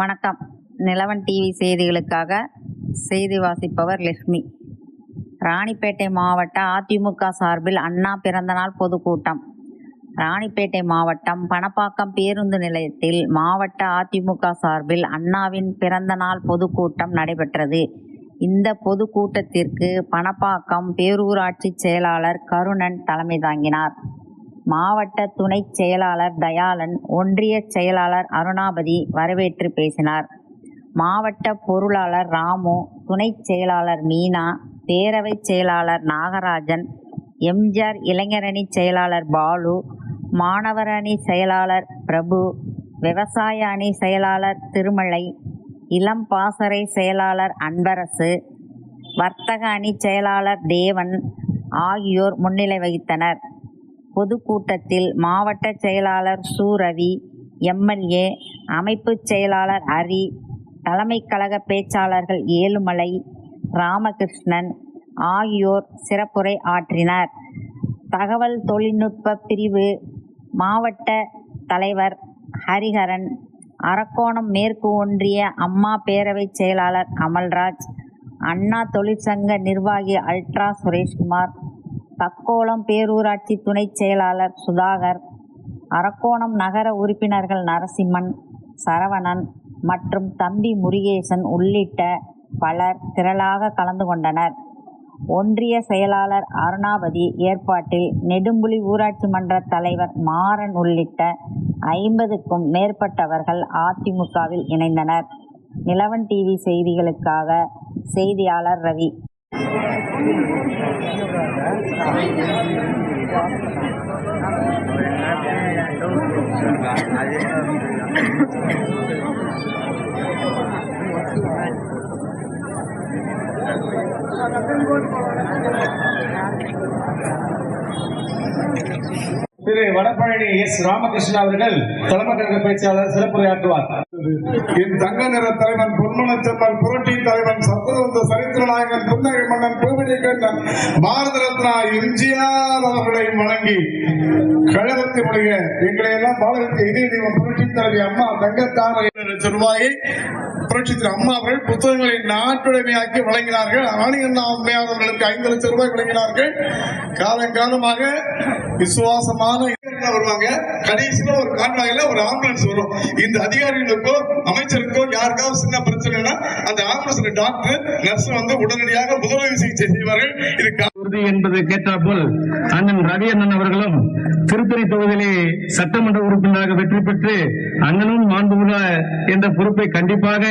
வணக்கம். நிலவன் டிவி செய்திகளுக்காக செய்தி வாசிப்பவர் லட்சுமி ராணிப்பேட்டை மாவட்ட அதிமுக சார்பில் அண்ணா பிறந்தநாள் பொதுக்கூட்டம். ராணிப்பேட்டை மாவட்டம் பணப்பாக்கம் பேருந்து நிலையத்தில் மாவட்ட அதிமுக சார்பில் அண்ணாவின் பிறந்தநாள் பொதுக்கூட்டம் நடைபெற்றது. இந்த பொதுக்கூட்டத்திற்கு பணப்பாக்கம் பேரூராட்சி செயலாளர் கருணன் தலைமை தாங்கினார். மாவட்ட துணைச் செயலாளர் தயாளன் ஒன்றிய செயலாளர் அருணாபதி வரவேற்று பேசினார். மாவட்ட பொருளாளர் ராமு துணைச் செயலாளர் மீனா பேரவைச் செயலாளர் நாகராஜன் எம்ஜிஆர் இளைஞரணி செயலாளர் பாலு மாணவர் அணி செயலாளர் பிரபு விவசாய அணி செயலாளர் திருமலை இளம் பாசறை செயலாளர் அன்பரசு வர்த்தக அணி செயலாளர் தேவன் ஆகியோர் முன்னிலை வகித்தனர். பொதுக்கூட்டத்தில் மாவட்ட செயலாளர் சு. ரவி எம்எல்ஏ அமைப்புச் செயலாளர் ஹரி தலைமை கழக பேச்சாளர்கள் ஏழுமலை ராமகிருஷ்ணன் ஆகியோர் சிறப்புரை ஆற்றினர். தகவல் தொழில்நுட்ப பிரிவு மாவட்ட தலைவர் ஹரிஹரன் அரக்கோணம் மேற்கு ஒன்றிய அம்மா பேரவைச் செயலாளர் அமல்ராஜ் அண்ணா தொழிற்சங்க நிர்வாகி அல்ட்ரா சுரேஷ்குமார் தக்கோலம் பேரூராட்சி துணைச் செயலாளர் சுதாகர் அரக்கோணம் நகர உறுப்பினர்கள் நரசிம்மன் சரவணன் மற்றும் தம்பி முருகேசன் உள்ளிட்ட பலர் திரளாக கலந்து கொண்டனர். ஒன்றிய செயலாளர் அருணாபதி ஏற்பாட்டில் நெடும்புலி ஊராட்சி மன்ற தலைவர் மாறன் உள்ளிட்ட ஐம்பதுக்கும் மேற்பட்டவர்கள் அதிமுகவில் இணைந்தனர். நிலவன் டிவி செய்திகளுக்காக செய்தியாளர் ரவி. திரு வடபழனி எஸ் ராமகிருஷ்ணன் அவர்கள் தலைமை கழக பேச்சாளர் சிறப்புரையாற்றுவார். என் தங்க நிற தலைவன் பொன்மனச்செம்மல் புரட்டி தலைவன் சத்துருந்த நாயகன் புன்னகை மன்னன் பூமிடி கண்ணன் பாரத ரத்னா எம்ஜிஆர் அவர்களை வணங்கி கழகத்தினுடைய எங்களை எல்லாம் பாலகத்தை இதய தெய்வம் புரட்சி தலைவி அம்மா தங்கத்தாமரை லட்சம் ரூபாயை புரட்சி அம்மா அவர்கள் புத்தகங்களை நாட்டுடைமையாக்கி வழங்கினார்கள். ஆணியண்ணா அம்மையார் அவர்களுக்கு ஐந்து லட்சம் ரூபாய் வழங்கினார்கள். காலங்காலமாக விசுவாசமான இளைஞர்கள் வருவாங்க? கடைசியில ஒரு கான்வாயில ஒரு ஆம்புலன்ஸ் வரும். இந்த அதிகாரிகளுக்கோ அமைச்சருக்கோ யாருக்காவது சின்ன பிரச்சனைனா அந்த ஆம்புலன்ஸ்ல டாக்டர் நர்ஸ் வந்து உடனடியாக முதலுதவி சிகிச்சை செய்வார்கள். இது தொகுதி உறுதி என்பது கேட்டாற்போல் அண்ணன் ரவி அண்ணன் அவர்களும் திருத்தணி தொகுதியிலே சட்டமன்ற உறுப்பினராக வெற்றி பெற்று அண்ணனும் மாண்புமிக என்ற பொறுப்பை கண்டிப்பாக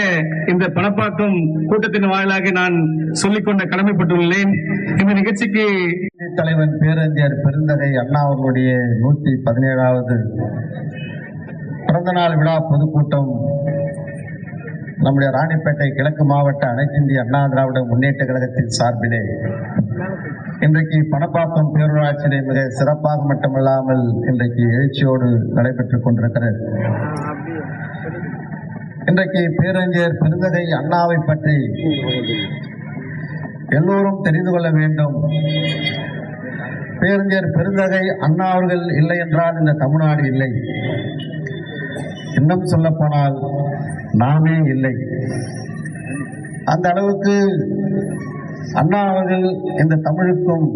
இந்த பணப்பாக்கம் கூட்டத்தின் வாயிலாக நான் சொல்லிக்கொண்ட கடமைப்பட்டுள்ளேன். இந்த நிகழ்ச்சிக்கு தலைவன் பேரறிஞர் பெருந்தகை அண்ணா அவர்களுடைய நூத்தி பதினேழாவது பிறந்தநாள் விழா பொதுக்கூட்டம் நம்முடைய ராணிப்பேட்டை கிழக்கு மாவட்ட அனைத்திந்திய அண்ணா திராவிட முன்னேற்ற கழகத்தின் சார்பிலே இன்றைக்கு பணப்பாக்கம் பேரூராட்சியிலே மிக சிறப்பாக மட்டுமல்லாமல் இன்றைக்கு எழுச்சியோடு நடைபெற்றுக் கொண்டிருக்கிறது. இன்றைக்கு பேரறிஞர் பெருந்தகை அண்ணாவை பற்றி எல்லோரும் தெரிந்து கொள்ள வேண்டும். பேரறிஞர் பெருந்தகை அண்ணா அவர்கள் இல்லை என்றால் இந்த தமிழ்நாடு இல்லை. இன்னும் சொல்லப்போனால் நாமே இல்லை. அந்த அளவுக்கு அண்ணா அவர்கள் இந்த தமிழுக்கும்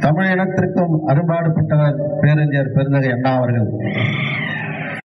தமிழ் இனத்திற்கும் அரும்பாடுபட்டவர் பேரறிஞர் பெருந்தகை அண்ணா அவர்கள்.